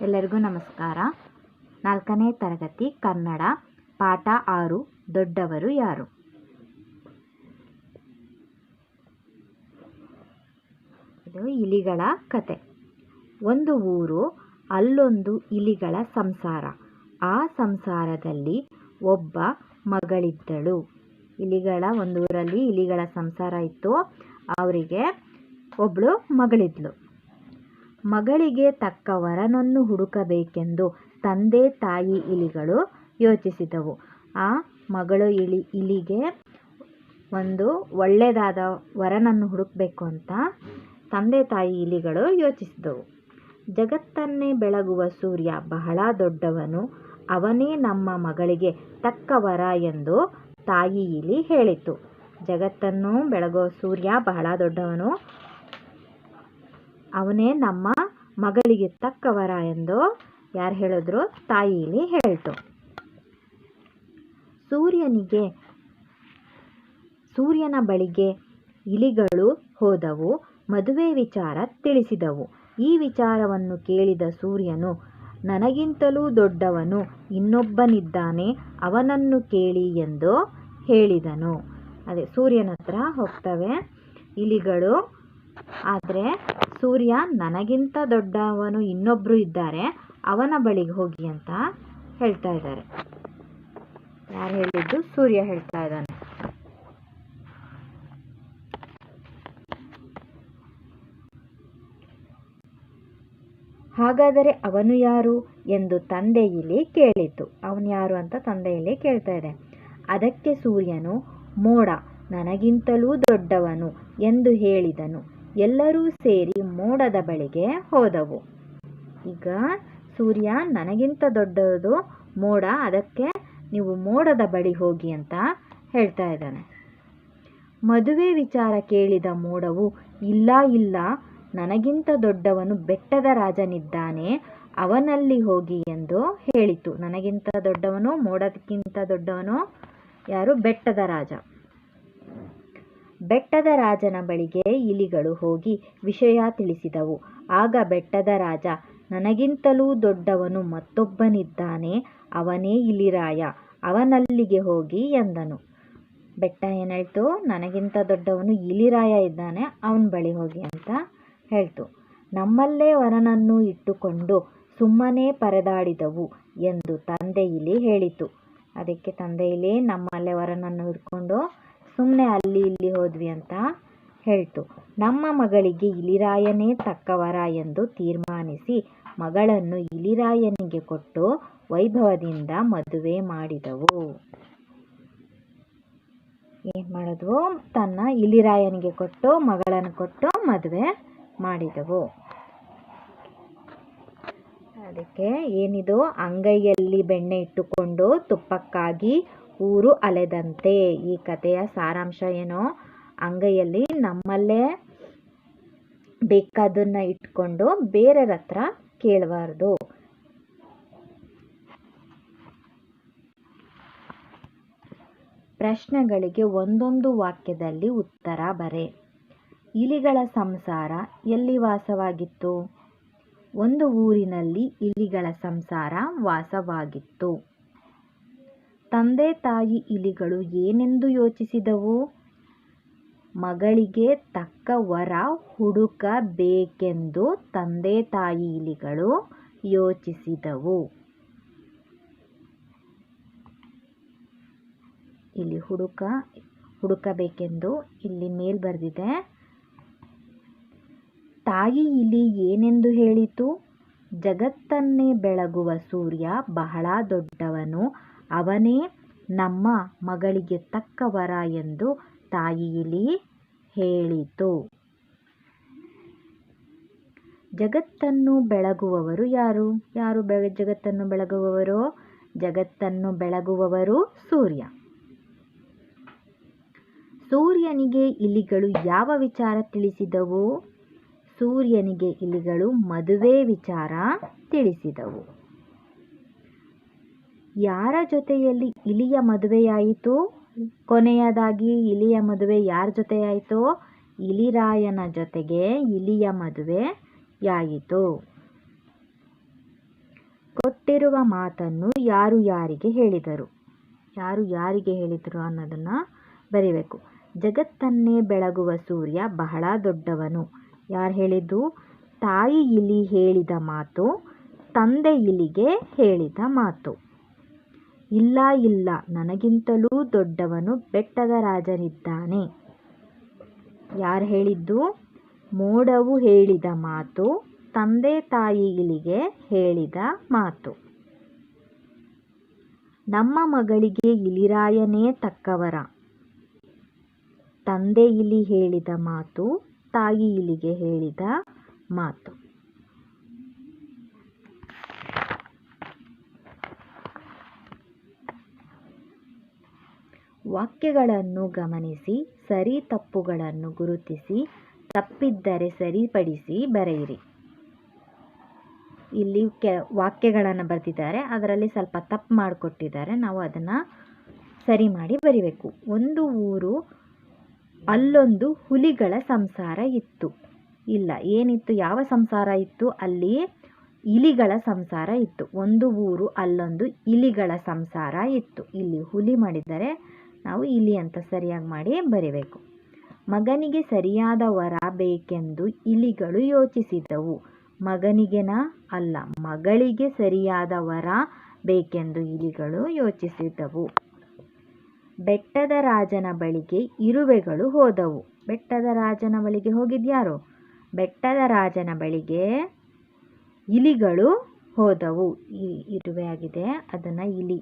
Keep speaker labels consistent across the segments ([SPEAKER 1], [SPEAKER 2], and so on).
[SPEAKER 1] ಎಲ್ಲರಿಗೂ ನಮಸ್ಕಾರ. ನಾಲ್ಕನೇ ತರಗತಿ ಕನ್ನಡ, ಪಾಠ ಆರು, ದೊಡ್ಡವರು ಯಾರು? ಇದು ಇಲಿಗಳ ಕತೆ. ಒಂದು ಊರು, ಅಲ್ಲೊಂದು ಇಲಿಗಳ ಸಂಸಾರ. ಆ ಸಂಸಾರದಲ್ಲಿ ಒಬ್ಬ ಮಗಳಿದ್ದಳು. ಇಲಿಗಳ, ಒಂದು ಊರಲ್ಲಿ ಇಲಿಗಳ ಸಂಸಾರ ಇತ್ತು. ಅವರಿಗೆ ಒಬ್ಬಳು ಮಗಳಿದ್ಲು. ಮಗಳಿಗೆ ತಕ್ಕ ವರನನ್ನು ಹುಡುಕಬೇಕೆಂದು ತಂದೆ ತಾಯಿ ಇಲಿಗಳು ಯೋಚಿಸಿದವು. ಆ ಮಗಳು ಇಲಿ, ಇಲಿಗೆ ಒಂದು ಒಳ್ಳೆಯದಾದ ವರನನ್ನು ಹುಡುಕಬೇಕು ಅಂತ ತಂದೆ ತಾಯಿ ಇಲಿಗಳು ಯೋಚಿಸಿದವು. ಜಗತ್ತನ್ನೇ ಬೆಳಗುವ ಸೂರ್ಯ ಬಹಳ ದೊಡ್ಡವನು, ಅವನೇ ನಮ್ಮ ಮಗಳಿಗೆ ತಕ್ಕ ವರ ಎಂದು ತಾಯಿ ಇಲಿ ಹೇಳಿತು. ಜಗತ್ತನ್ನು ಬೆಳಗುವ ಸೂರ್ಯ ಬಹಳ ದೊಡ್ಡವನು, ಅವನೇ ನಮ್ಮ ಮಗಳಿಗೆ ತಕ್ಕವರ ಎಂದು ಯಾರು ಹೇಳಿದ್ರು? ತಾಯಿಲಿ ಹೇಳ್ತು. ಸೂರ್ಯನಿಗೆ, ಸೂರ್ಯನ ಬಳಿಗೆ ಇಲಿಗಳು ಹೋದವು, ಮದುವೆ ವಿಚಾರ ತಿಳಿಸಿದವು. ಈ ವಿಚಾರವನ್ನು ಕೇಳಿದ ಸೂರ್ಯನು, ನನಗಿಂತಲೂ ದೊಡ್ಡವನು, ಇನ್ನೊಬ್ಬನಿದ್ದಾನೆ, ಅವನನ್ನು ಕೇಳಿ ಎಂದು ಹೇಳಿದನು. ಅದೇ ಸೂರ್ಯನ ಹತ್ರ ಹೋಗ್ತವೆ ಇಲಿಗಳು, ಆದರೆ ಸೂರ್ಯ ನನಗಿಂತ ದೊಡ್ಡವನು ಇನ್ನೊಬ್ಬರು ಇದ್ದಾರೆ, ಅವನ ಬಳಿಗೆ ಹೋಗಿ ಅಂತ ಹೇಳ್ತಾ ಇದ್ದಾರೆ. ಯಾರು ಹೇಳಿದ್ದು? ಸೂರ್ಯ ಹೇಳ್ತಾ ಇದ್ದಾನೆ. ಹಾಗಾದರೆ ಅವನು ಯಾರು ಎಂದು ತಂದೆ ಇಲ್ಲಿ ಕೇಳಿತು ಅವನು ಯಾರು ಅಂತ ತಂದೆ ಕೇಳ್ತಾ ಇದೆ. ಅದಕ್ಕೆ ಸೂರ್ಯನು, ಮೋಡ, ನನಗಿಂತಲೂ ದೊಡ್ಡವನು ಎಂದು ಹೇಳಿದನು. ಎಲ್ಲರೂ ಸೇರಿ ಮೋಡದ ಬಳಿಗೆ ಹೋದವು. ಈಗ ಸೂರ್ಯ ನನಗಿಂತ ದೊಡ್ಡದು, ಮೋಡ ಅದಕ್ಕೆ ನೀವು ಮೋಡದ ಬಳಿ ಹೋಗಿ ಅಂತ ಹೇಳ್ತಾ ಇದ್ದಾನೆ. ಮದುವೆ ವಿಚಾರ ಕೇಳಿದ ಮೋಡವು, ಇಲ್ಲ ಇಲ್ಲ, ನನಗಿಂತ ದೊಡ್ಡವನು ಬೆಟ್ಟದ ರಾಜನಿದ್ದಾನೆ, ಅವನಲ್ಲಿ ಹೋಗಿ ಎಂದು ಹೇಳಿತು. ನನಗಿಂತ ದೊಡ್ಡವನು, ಮೋಡಕ್ಕಿಂತ ದೊಡ್ಡವನು, ಯಾರು? ಬೆಟ್ಟದ ರಾಜ. ಬೆಟ್ಟದ ರಾಜನ ಬಳಿಗೆ ಇಲಿಗಳು ಹೋಗಿ ವಿಷಯ ತಿಳಿಸಿದವು. ಆಗ ಬೆಟ್ಟದ ರಾಜ, ನನಗಿಂತಲೂ ದೊಡ್ಡವನು ಮತ್ತೊಬ್ಬನಿದ್ದಾನೆ, ಅವನೇ ಇಲಿರಾಯ, ಅವನಲ್ಲಿಗೆ ಹೋಗಿ ಎಂದನು. ಬೆಟ್ಟ ಏನಾಯ್ತು? ನನಗಿಂತ ದೊಡ್ಡವನು ಇಲಿರಾಯ ಇದ್ದಾನೆ, ಅವನ ಬಳಿ ಹೋಗಿ ಅಂತ ಹೇಳ್ತು. ನಮ್ಮಲ್ಲೇ ವರನನ್ನು ಇಟ್ಟುಕೊಂಡು ಸುಮ್ಮನೆ ಪರದಾಡಿದವು ಎಂದು ತಂದೆ ಇಲಿ ಹೇಳಿತು. ಅದಕ್ಕೆ ತಂದೆ ಇಲಿ, ನಮ್ಮಲ್ಲೇ ವರನನ್ನು ಹಿಡ್ಕೊಂಡು ಸುಮ್ಮನೆ ಅಲ್ಲಿ ಇಲ್ಲಿ ಹೋದ್ವಿ ಅಂತ ಹೇಳ್ತು. ನಮ್ಮ ಮಗಳಿಗೆ ಇಲಿರಾಯನೇ ತಕ್ಕವರ ಎಂದು ತೀರ್ಮಾನಿಸಿ ಮಗಳನ್ನು ಇಲಿರಾಯನಿಗೆ ಕೊಟ್ಟು ವೈಭವದಿಂದ ಮದುವೆ ಮಾಡಿದವು. ಏನ್ ಮಾಡಿದ್ವು? ತನ್ನ ಇಲಿರಾಯನಿಗೆ ಕೊಟ್ಟು ಮಗಳನ್ನು ಕೊಟ್ಟು ಮದುವೆ ಮಾಡಿದವು. ಅದಕ್ಕೆ ಏನಿದು? ಅಂಗೈಯಲ್ಲಿ ಬೆಣ್ಣೆ ಇಟ್ಟುಕೊಂಡು ತುಪ್ಪಕ್ಕಾಗಿ ಊರು ಅಲೆದಂತೆ. ಈ ಕಥೆಯ ಸಾರಾಂಶ ಏನೋ? ಅಂಗೈಯಲ್ಲಿ ನಮ್ಮಲ್ಲೇ ಬೇಕಾದನ್ನ ಇಟ್ಕೊಂಡು ಬೇರೆಯವ್ರ ಹತ್ರ ಕೇಳಬಾರ್ದು. ಪ್ರಶ್ನೆಗಳಿಗೆ ಒಂದೊಂದು ವಾಕ್ಯದಲ್ಲಿ ಉತ್ತರ ಬರೆ. ಇಲಿಗಳ ಸಂಸಾರ ಎಲ್ಲಿ ವಾಸವಾಗಿತ್ತು? ಒಂದು ಊರಿನಲ್ಲಿ ಇಲಿಗಳ ಸಂಸಾರ ವಾಸವಾಗಿತ್ತು. ತಂದೆ ತಾಯಿ ಇಲಿಗಳು ಏನೆಂದು ಯೋಚಿಸಿದವು? ಮಗಳಿಗೆ ತಕ್ಕ ವರ ಹುಡುಕಬೇಕೆಂದು ತಂದೆ ತಾಯಿ ಇಲಿಗಳು ಯೋಚಿಸಿದವು. ಇಲ್ಲಿ ಹುಡುಕ, ಹುಡುಕಬೇಕೆಂದು ಇಲ್ಲಿ ಮೇಲ್ ಬರೆದಿದೆ. ತಾಯಿ ಇಲಿ ಏನೆಂದು ಹೇಳಿತು? ಜಗತ್ತನ್ನೇ ಬೆಳಗುವ ಸೂರ್ಯ ಬಹಳ ದೊಡ್ಡವನು. ಅವನೇ ನಮ್ಮ ಮಗಳಿಗೆ ತಕ್ಕ ವರ ಎಂದು ತಾಯಿ ಇಲಿ ಹೇಳಿತು. ಜಗತ್ತನ್ನು ಬೆಳಗುವವರು ಯಾರು? ಯಾರು ಜಗತ್ತನ್ನು ಬೆಳಗುವವರು? ಜಗತ್ತನ್ನು ಬೆಳಗುವವರು ಸೂರ್ಯ. ಸೂರ್ಯನಿಗೆ ಇಲಿಗಳು ಯಾವ ವಿಚಾರ ತಿಳಿಸಿದವು? ಸೂರ್ಯನಿಗೆ ಇಲಿಗಳು ಮದುವೆ ವಿಚಾರ ತಿಳಿಸಿದವು. ಯಾರ ಜೊತೆಯಲ್ಲಿ ಇಲಿಯ ಮದುವೆಯಾಯಿತು? ಕೊನೆಯದಾಗಿ ಇಲಿಯ ಮದುವೆ ಯಾರ ಜೊತೆಯಾಯಿತು? ಇಲಿರಾಯನ ಜೊತೆಗೆ ಇಲಿಯ ಮದುವೆಯಾಯಿತು. ಕೊಟ್ಟಿರುವ ಮಾತನ್ನು ಯಾರು ಯಾರಿಗೆ ಹೇಳಿದರು? ಯಾರು ಯಾರಿಗೆ ಹೇಳಿದರು ಅನ್ನೋದನ್ನು ಬರಿಬೇಕು. ಜಗತ್ತನ್ನೇ ಬೆಳಗುವ ಸೂರ್ಯ ಬಹಳ ದೊಡ್ಡವನು. ಯಾರು ಹೇಳಿದ್ದು? ತಾಯಿ ಇಲಿ ಹೇಳಿದ ಮಾತು, ತಂದೆ ಇಲಿಗೆ ಹೇಳಿದ ಮಾತು. ಇಲ್ಲ ಇಲ್ಲ, ನನಗಿಂತಲೂ ದೊಡ್ಡವನು ಬೆಟ್ಟದ ರಾಜನಿದ್ದಾನೆ. ಯಾರು ಹೇಳಿದ್ದು? ಮೋಡವು ಹೇಳಿದ ಮಾತು, ತಂದೆ ತಾಯಿ ಇಲಿಗೆ ಹೇಳಿದ ಮಾತು. ನಮ್ಮ ಮಗಳಿಗೆ ಇಲಿರಾಯನೇ ತಕ್ಕವರ. ತಂದೆ ಇಲಿ ಹೇಳಿದ ಮಾತು ತಾಯಿ ಇಲಿಗೆ ಹೇಳಿದ ಮಾತು. ವಾಕ್ಯಗಳನ್ನು ಗಮನಿಸಿ, ಸರಿ ತಪ್ಪುಗಳನ್ನು ಗುರುತಿಸಿ, ತಪ್ಪಿದ್ದರೆ ಸರಿಪಡಿಸಿ ಬರೆಯಿರಿ. ಇಲ್ಲಿ ಕೆ, ವಾಕ್ಯಗಳನ್ನು ಬರೆದಿದ್ದಾರೆ. ಅದರಲ್ಲಿ ಸ್ವಲ್ಪ ತಪ್ಪು ಮಾಡಿಕೊಟ್ಟಿದ್ದಾರೆ. ನಾವು ಅದನ್ನು ಸರಿ ಮಾಡಿ ಬರಿಬೇಕು. ಒಂದು ಊರು ಅಲ್ಲೊಂದು ಹುಲಿಗಳ ಸಂಸಾರ ಇತ್ತು. ಇಲ್ಲ, ಏನಿತ್ತು? ಯಾವ ಸಂಸಾರ ಇತ್ತು? ಅಲ್ಲಿ ಇಲಿಗಳ ಸಂಸಾರ ಇತ್ತು. ಒಂದು ಊರು, ಅಲ್ಲೊಂದು ಇಲಿಗಳ ಸಂಸಾರ ಇತ್ತು. ಇಲ್ಲಿ ಹುಲಿ ಮಾಡಿದರೆ ನಾವು ಇಲಿ ಅಂತ ಸರಿಯಾಗಿ ಮಾಡಿ ಬರಿಬೇಕು. ಮಗನಿಗೆ ಸರಿಯಾದ ವರ ಬೇಕೆಂದು ಇಲಿಗಳು ಯೋಚಿಸಿದವು. ಮಗನಿಗೆನ? ಅಲ್ಲ, ಮಗಳಿಗೆ ಸರಿಯಾದ ವರ ಬೇಕೆಂದು ಇಲಿಗಳು ಯೋಚಿಸಿದವು. ಬೆಟ್ಟದ ರಾಜನ ಬಳಿಗೆ ಇರುವೆಗಳು ಹೋದವು. ಬೆಟ್ಟದ ರಾಜನ ಬಳಿಗೆ ಹೋಗಿದ್ಯಾರು? ಬೆಟ್ಟದ ರಾಜನ ಬಳಿಗೆ ಇಲಿಗಳು ಹೋದವು. ಈ ಇರುವೆ ಆಗಿದೆ, ಅದನ್ನು ಇಲಿ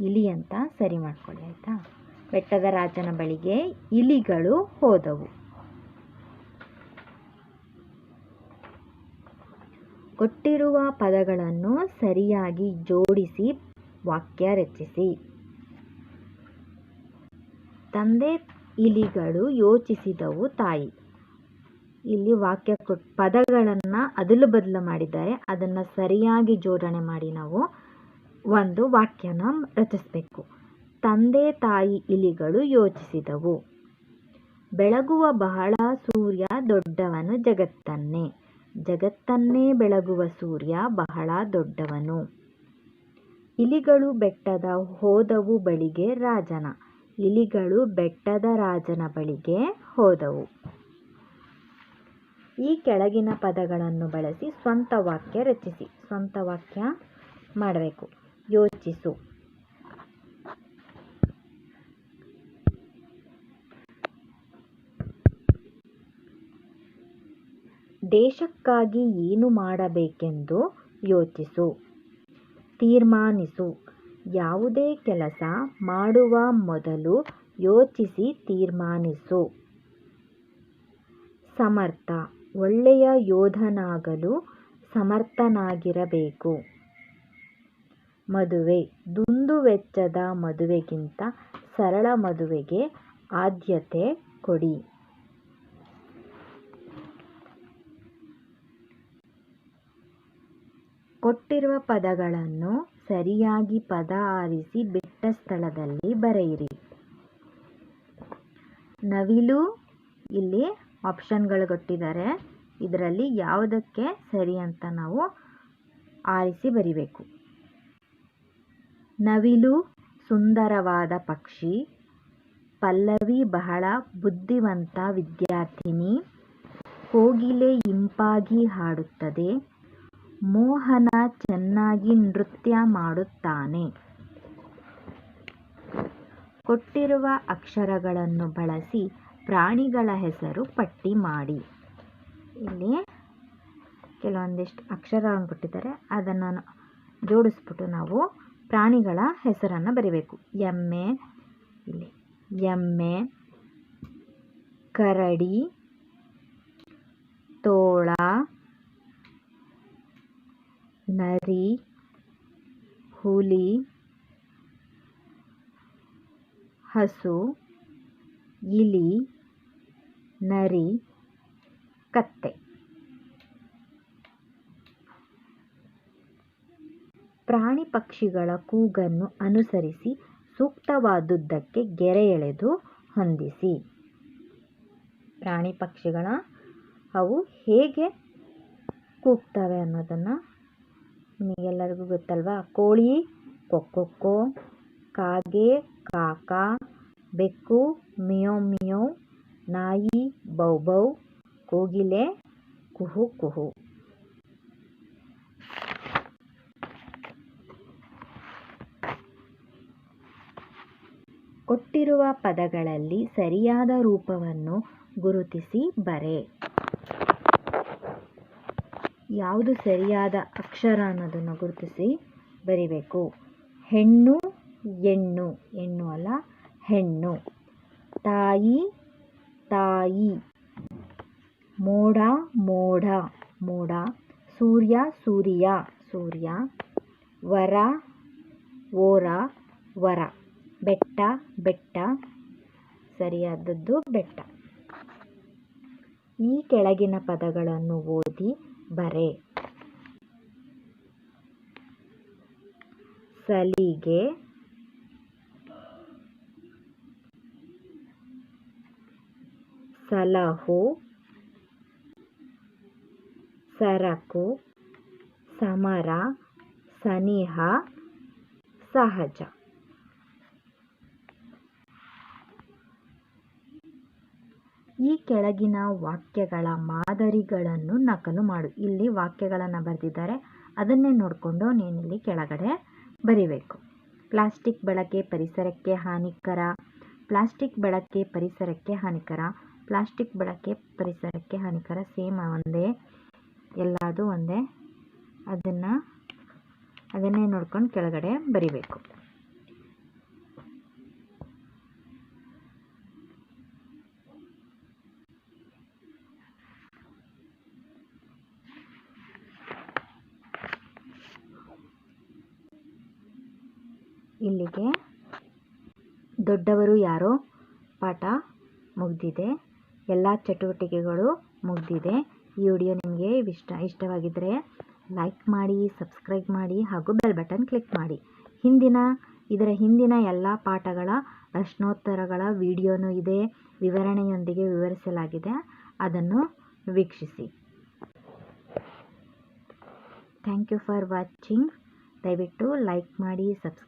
[SPEAKER 1] ಇಲಿ ಅಂತ ಸರಿ ಮಾಡ್ಕೊಳ್ಳಿ, ಆಯಿತಾ? ಬೆಟ್ಟದ ರಾಜನ ಬಳಿಗೆ ಇಲಿಗಳು ಹೋದವು. ಕೊಟ್ಟಿರುವ ಪದಗಳನ್ನು ಸರಿಯಾಗಿ ಜೋಡಿಸಿ ವಾಕ್ಯ ರಚಿಸಿ. ತಂದೆ ಇಲಿಗಳು ಯೋಚಿಸಿದವು ತಾಯಿ. ಇಲ್ಲಿ ವಾಕ್ಯ ಕೊಟ್ ಪದಗಳನ್ನು ಅದಲು ಬದಲು ಮಾಡಿದ್ದಾರೆ. ಅದನ್ನು ಸರಿಯಾಗಿ ಜೋಡಣೆ ಮಾಡಿ ನಾವು ಒಂದು ವಾಕ್ಯನ ರಚಿಸಬೇಕು. ತಂದೆ ತಾಯಿ ಇಲಿಗಳು ಯೋಚಿಸಿದವು. ಬೆಳಗುವ ಬಹಳ ಸೂರ್ಯ ದೊಡ್ಡವನು ಜಗತ್ತನ್ನೇ. ಜಗತ್ತನ್ನೇ ಬೆಳಗುವ ಸೂರ್ಯ ಬಹಳ ದೊಡ್ಡವನು. ಇಲಿಗಳು ಬೆಟ್ಟದ ಹೋದವು ಬಳಿಗೆ ರಾಜನ. ಇಲಿಗಳು ಬೆಟ್ಟದ ರಾಜನ ಬಳಿಗೆ ಹೋದವು. ಈ ಕೆಳಗಿನ ಪದಗಳನ್ನು ಬಳಸಿ ಸ್ವಂತ ವಾಕ್ಯ ರಚಿಸಿ, ಸ್ವಂತ ವಾಕ್ಯ ಮಾಡಬೇಕು. ಯೋಚಿಸು. ದೇಶಕ್ಕಾಗಿ ಏನು ಮಾಡಬೇಕೆಂದು ಯೋಚಿಸು. ತೀರ್ಮಾನಿಸು. ಯಾವುದೇ ಕೆಲಸ ಮಾಡುವ ಮೊದಲು ಯೋಚಿಸಿ ತೀರ್ಮಾನಿಸು. ಸಮರ್ಥ. ಒಳ್ಳೆಯ ಯೋಧನಾಗಲು ಸಮರ್ಥನಾಗಿರಬೇಕು. ಮದುವೆ. ದುಂದುವೆಚ್ಚದ ಮದುವೆಗಿಂತ ಸರಳ ಮದುವೆಗೆ ಆದ್ಯತೆ ಕೊಡಿ. ಕೊಟ್ಟಿರುವ ಪದಗಳನ್ನು ಸರಿಯಾಗಿ ಪದ ಆರಿಸಿ ಬಿಟ್ಟ ಸ್ಥಳದಲ್ಲಿ ಬರೆಯಿರಿ. ನವಿಲು ಇಲ್ಲಿ ಆಪ್ಷನ್ಗಳು ಕೊಟ್ಟಿದ್ದಾರೆ ಇದರಲ್ಲಿ ಯಾವುದಕ್ಕೆ ಸರಿ ಅಂತ ನಾವು ಆರಿಸಿ ಬರಿಬೇಕು. ನವಿಲು ಸುಂದರವಾದ ಪಕ್ಷಿ. ಪಲ್ಲವಿ ಬಹಳ ಬುದ್ಧಿವಂತ ವಿದ್ಯಾರ್ಥಿನಿ. ಕೋಗಿಲೆ ಇಂಪಾಗಿ ಹಾಡುತ್ತದೆ. ಮೋಹನ ಚೆನ್ನಾಗಿ ನೃತ್ಯ ಮಾಡುತ್ತಾನೆ. ಕೊಟ್ಟಿರುವ ಅಕ್ಷರಗಳನ್ನು ಬಳಸಿ ಪ್ರಾಣಿಗಳ ಹೆಸರು ಪಟ್ಟಿ ಮಾಡಿ. ಇಲ್ಲಿ ಕೆಲವೊಂದಿಷ್ಟು ಅಕ್ಷರಗಳನ್ನು ಕೊಟ್ಟಿದ್ದಾರೆ. ಅದನ್ನು ಜೋಡಿಸ್ಬಿಟ್ಟು ನಾವು ಪ್ರಾಣಿಗಳ ಹೆಸರನ್ನು ಬರಿಬೇಕು. ಎಮ್ಮೆ, ಇಲ್ಲಿ ಎಮ್ಮೆ, ಕರಡಿ, ತೋಳ ನರಿ, ಹುಲಿ, ಹಸು, ಇಲಿ, ನರಿ, ಕತ್ತೆ. ಪ್ರಾಣಿ ಪಕ್ಷಿಗಳ ಕೂಗನ್ನು ಅನುಸರಿಸಿ ಸೂಕ್ತವಾದುದಕ್ಕೆ ಗೆರೆ ಎಳೆದು ಹೊಂದಿಸಿ. ಪ್ರಾಣಿ ಪಕ್ಷಿಗಳ ಅವು ಹೇಗೆ ಕೂಗ್ತವೆ ಅನ್ನೋದನ್ನು ನಿಮಗೆಲ್ಲರಿಗೂ ಗೊತ್ತಲ್ವಾ? ಕೋಳಿ ಕೊಕ್ಕೊಕ್ಕೋ ಕಾಗೆ, ಕಾಕಾ, ಬೆಕ್ಕು, ಮಿಯೋ ಮಿಯೋ, ನಾಯಿ, ಬೌ ಬೌ, ಕೋಗಿಲೆ, ಕುಹು ಕುಹು. ಕೊಟ್ಟಿರುವ ಪದಗಳಲ್ಲಿ ಸರಿಯಾದ ರೂಪವನ್ನು ಗುರುತಿಸಿ ಬರೆ. ಯಾವುದು ಸರಿಯಾದ ಅಕ್ಷರ ಅನ್ನೋದನ್ನು ಗುರುತಿಸಿ ಬರಿಬೇಕು. ಹೆಣ್ಣು ಹೆಣ್ಣು ಹೆಣ್ಣು ಅಲ್ಲ ಹೆಣ್ಣು. ತಾಯಿ ತಾಯಿ. ಮೋಡ ಮೋಡ. ಮೋಡ, ಸೂರ್ಯ ಸೂರ್ಯ. ಸೂರ್ಯ, ವರ ಓರ ವರ. ಬೆಟ್ಟ ಬೆಟ್ಟ. ಸರಿಯಾದದ್ದು ಬೆಟ್ಟ. ಈ ಕೆಳಗಿನ ಪದಗಳನ್ನು ಓದಿ ಬರೆ ಸಲಿಗೆ ಸಲಹು ಸರಕು ಸಮರ ಸನಿಹ ಸಹಜ ಈ ಕೆಳಗಿನ ವಾಕ್ಯಗಳ ಮಾದರಿಗಳನ್ನು ನಕಲು ಮಾಡು. ಇಲ್ಲಿ ವಾಕ್ಯಗಳನ್ನು ಬರೆದಿದ್ದಾರೆ. ಅದನ್ನೇ ನೋಡಿಕೊಂಡು ನೀನಿಲ್ಲಿ ಕೆಳಗಡೆ ಬರಿಬೇಕು. ಪ್ಲಾಸ್ಟಿಕ್ ಬಳಕೆ ಪರಿಸರಕ್ಕೆ ಹಾನಿಕರ. ಪ್ಲಾಸ್ಟಿಕ್ ಬಳಕೆ ಪರಿಸರಕ್ಕೆ ಹಾನಿಕರ. ಪ್ಲಾಸ್ಟಿಕ್ ಬಳಕೆ ಪರಿಸರಕ್ಕೆ ಹಾನಿಕರ. ಸೇಮ್ ಒಂದೇ, ಎಲ್ಲದು ಒಂದೇ. ಅದನ್ನು, ಅದನ್ನೇ ನೋಡ್ಕೊಂಡು ಕೆಳಗಡೆ ಬರಿಬೇಕು. ಇಲ್ಲಿಗೆ. ದೊಡ್ಡವರು ಯಾರೋ? ಪಾಠ ಮುಗಿದಿದೆ. ಎಲ್ಲ ಚಟುವಟಿಕೆಗಳು ಮುಗಿದಿದೆ. ಈ ವಿಡಿಯೋ ನಿಮಗೆ ಇಷ್ಟ ಇಷ್ಟವಾಗಿದ್ದರೆ ಲೈಕ್ ಮಾಡಿ, ಸಬ್ಸ್ಕ್ರೈಬ್ ಮಾಡಿ ಹಾಗೂ ಬೆಲ್ ಬಟನ್ ಕ್ಲಿಕ್ ಮಾಡಿ. ಹಿಂದಿನ, ಇದರ ಹಿಂದಿನ ಎಲ್ಲ ಪಾಠಗಳ ಪ್ರಶ್ನೋತ್ತರಗಳ ವಿಡಿಯೋನೂ ಇದೆ. ವಿವರಣೆಯೊಂದಿಗೆ ವಿವರಿಸಲಾಗಿದೆ. ಅದನ್ನು ವೀಕ್ಷಿಸಿ. ಥ್ಯಾಂಕ್ ಯು ಫಾರ್ ವಾಚಿಂಗ್ ದಯವಿಟ್ಟು ಲೈಕ್ ಮಾಡಿ, ಸಬ್ಸ್ಕ್ರೈಬ್